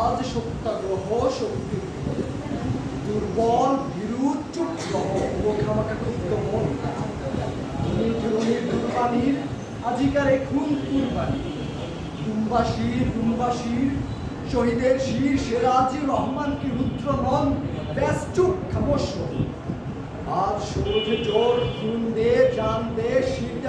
আজ সত্যাগ্রহ শক্তি। দুর্বল ভীরু চুপ ও ক্ষুব্ধ মন। দুর্বাণীর আজিকারে খুন কুরবানি। দুম্বাসীর দুম্বাসীর শহীদের শির সেরাজি রহমান কি রুদ্র নন? ব্যাস চুপ, খামোশ। আজ সৌরভে জোর, খুন দে, জান দে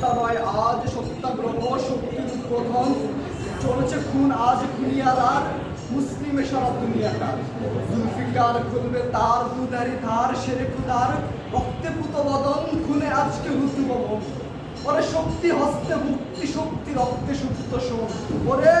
হত্যা নয় আজ সত্যাগ্রহ, শক্তির উদ্বোধন। খুন, আজ সারা দুনিয়াটা। জুলফিকার খুলবে তার সেরে খুদার রক্তে পুত বদন, খুনে আজকে পরে শক্তি হস্তে, মুক্তি শক্তি, রক্তে সুপ্ত শোন ওরে